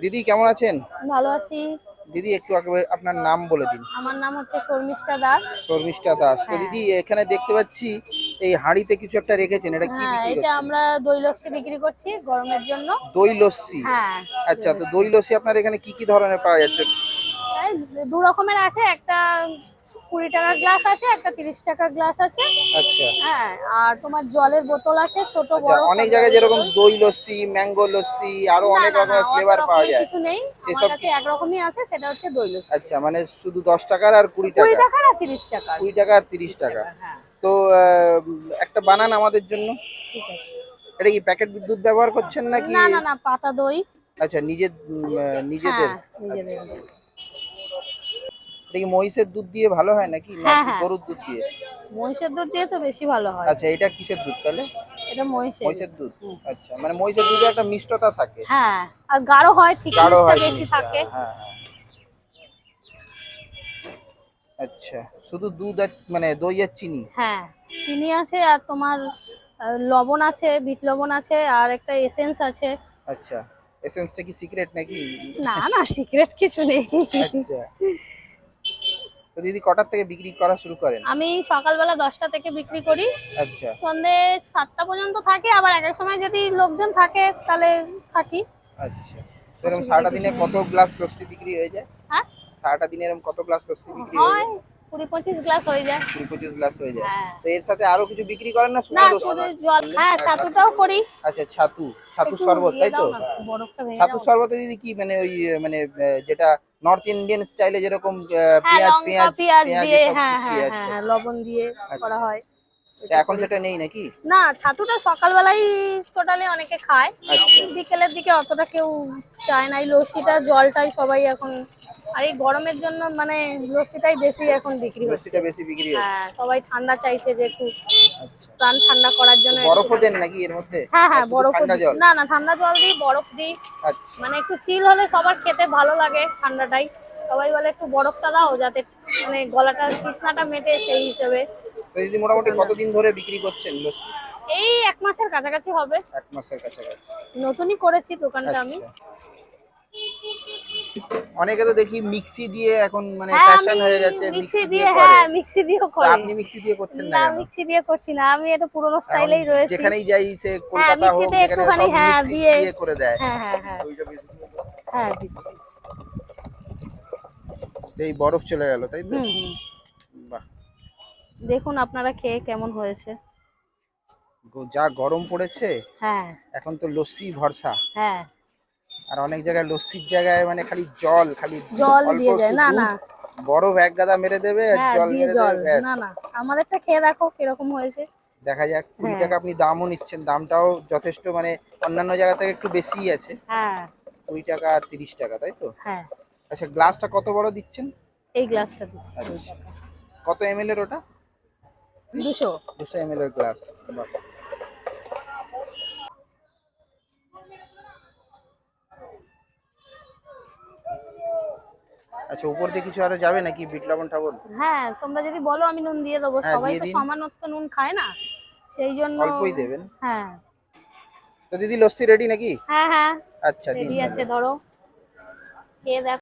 দিদি কেমন আছেন? ভালো আছি। দিদি একটু আগে আপনার নাম বলে দিন। আমার নাম হচ্ছে শর্মিষ্ঠা দাস। শর্মিষ্ঠা দাস। তো হ্যাঁ। দিদি এখানে দেখতে পাচ্ছি এই হাঁড়িতে কিছু একটা রেখেছেন এটা কি হ্যাঁ বিক্রি এটা আমরা দই লস্যি বিক্রি করছি গরমের জন্য। দই লস্যি হ্যাঁ আচ্ছা তো দই লস্যি আপনার এখানে কি কি ধরনের পাওয়া যাচ্ছে? দু রকমের আছে একটা কুড়ি টাকার গ্লাস আছে একটা তিরিশ টাকার গ্লাস আছে। আচ্ছা। হ্যাঁ আর তোমার জলের বোতল আছে ছোট আচ্ছা বড় অনেক জায়গায় যেরকম দই লস্যি ম্যাঙ্গো লস্যি আরও অনেক রকমের ফ্লেভার পাওয়া যায়। কিছু নেই। সেসব কাছে একরকমই আছে সেটা হচ্ছে দই লস্যি। আচ্ছা মানে শুধু দশ টাকার আর কুড়ি কুড়ি টাকা টাকার আর তিরিশ টাকার। কুড়ি টাকা আর তিরিশ টাকা। হ্যাঁ। তো একটা বানান আমাদের জন্য। ঠিক আছে। এটা কি প্যাকেট দুধ ব্যবহার করছেন নাকি? না না না পাতা দই। আচ্ছা নিজের নিজেদের। হ্যাঁ নিজেদের। এটা কি মহিষের দুধ দিয়ে ভালো হয় নাকি? হ্যাঁ, হ্যাঁ। গরুর দুধ দিয়ে? মহিষের দুধ দিয়ে তো বেশি ভালো হয়। আচ্ছা এটা কিসের দুধ তাহলে? এটা মহিষের মহিষের দুধ। আচ্ছা মানে মহিষের দুধে একটা মিষ্টতা থাকে। হ্যাঁ আর গাঢ় হয় থিকনেসটা বেশি থাকে। হ্যাঁ। আচ্ছা শুধু দুধ আর মানে দই আর চিনি? হ্যাঁ চিনি আছে আর তোমার লবণ আছে বিট লবণ আছে আর একটা এসেন্স আছে। আচ্ছা এসেন্সটা কি সিক্রেট নাকি? না না সিক্রেট কিছু নেই। আচ্ছা। তো দিদি কটার থেকে বিক্রি করা শুরু করেন? আমি সকালবেলা দশটা থেকে বিক্রি করি। আচ্ছা। সন্ধে সাতটা পর্যন্ত থাকে আবার এক এক সময় যদি লোকজন থাকে তাহলে থাকি। আচ্ছা। এরকম সারাটা দিনে কত গ্লাস লস্যি বিক্রি হয়ে যায়? হ্যাঁ? সারাটা দিনে এরকম কত গ্লাস লস্যি বিক্রি হয় কুড়ি পঁচিশ গ্লাস হয়ে যায়। কুড়ি পঁচিশ গ্লাস হয়ে যায়। হ্যাঁ। তো এর সাথে আরও কিছু বিক্রি করেন না? শুধু জল হ্যাঁ ছাতুটাও করি। আচ্ছা ছাতু। ছাতু শরবত তাই তো? ছাতু। শরবতে দিদি কি মানে ওই আহ, মানে যেটা নর্থ ইন্ডিয়ান স্টাইলে যেরকম হ্যাঁ পেঁয়াজ পেঁয়াজ পেঁয়াজ দিয়ে হ্যাঁ হ্যাঁ আচ্ছা, হ্যাঁ আচ্ছা। লবণ দিয়ে করা আচ্ছা। হয়। তো এখন সেটা নেই নাকি? না ছাতুটা সকালবেলাই টোটালি অনেকে খায়। বিকেলের দিকে অতটা কেউ চায় না। এই লস্যিটা জলটাই সবাই এখন আর এই গরমের জন্য মানে লস্যিটাই বেশি এখন বিক্রি হচ্ছে। লস্যিটা বেশি বিক্রি হয় হ্যাঁ সবাই ঠান্ডা চাইছে যে একটু আচ্ছা। প্রাণ ঠান্ডা করার জন্য বরফও দেন নাকি এর মধ্যে? হ্যাঁ হ্যাঁ বরফ না না ঠান্ডা জল দিই বরফ দিই। আচ্ছা। মানে একটু চিল হলে সবার খেতে ভালো লাগে ঠান্ডাটাই। সবাই বলে একটু বরফটা দাও যাতে মানে গলাটা তৃষ্ণাটা মেটে সেই হিসেবে। দিদি মোটামুটি কতদিন ধরে বিক্রি করছেন লস্যি? এই এক মাসের কাছাকাছি হবে। এক মাসের কাছাকাছি। নতুনই করেছি দোকানটা আমি। আচ্ছা। অনেকে তো দেখি মিক্সি দিয়ে এখন মানে হ্যাঁ ফ্যাশন হয়ে গেছে মিক্সি দিয়ে দিয়ে হ্যাঁ মিক্সি দিয়েও তো করে। আপনি মিক্সি দিয়ে করছেন না না মিক্সি দিয়ে করছি না আমি এটা পুরনো স্টাইলেই রয়েছে। যেখানেই যাই সে কলকাতা হোক মিক্সিতে একটুখানি, হ্যাঁ, দিয়ে- দিয়ে করে দেয়। হ্যাঁ হ্যাঁ হ্যাঁ। হ্যাঁ দিচ্ছি। এই বরফ চলে গেল তাই তো? বাহ। দেখুন আপনারা খেয়ে কেমন হয়েছে। যা গরম পড়েছে হ্যাঁ। এখন তো লস্যি ভরসা। হ্যাঁ। আর অনেক জায়গায় লস্যির জায়গায় মানে খালি জল খালি জল দিয়ে যায় না না। বড় ব্যাগ গাদা মেরে দেবে আর হ্যাঁ জল দিয়ে মেরে জল দেবে না না। আমাদেরটা খেয়ে দেখো কীরকম হয়েছে। দেখা যাক কুড়ি হ্যাঁ। টাকা আপনি দামও নিচ্ছেন দামটাও যথেষ্ট মানে অন্যান্য জায়গা থেকে একটু বেশিই আছে। হ্যাঁ। কুড়ি টাকা আর তিরিশ টাকা তাই তো? হ্যাঁ। আচ্ছা গ্লাসটা কত বড় দিচ্ছেন? এই গ্লাসটা দিচ্ছি। আচ্ছা। কত এম এর ওটা? দুশো। দুশো এম এর গ্লাস আচ্ছা উপর দিয়ে কিছু আরও যাবে নাকি বিট লবণ টাবন হ্যাঁ তোমরা যদি বলো আমি নুন দিয়ে দেবো। হ্যাঁ, সবাই তো সমান সমানত্ব নুন খায় না সেই জন্য অল্পই দেবেন। হ্যাঁ। তো দিদি লস্যি রেডি নাকি? হ্যাঁ হ্যাঁ। আচ্ছা দিদি আছে ধরো। খেয়ে দেখো।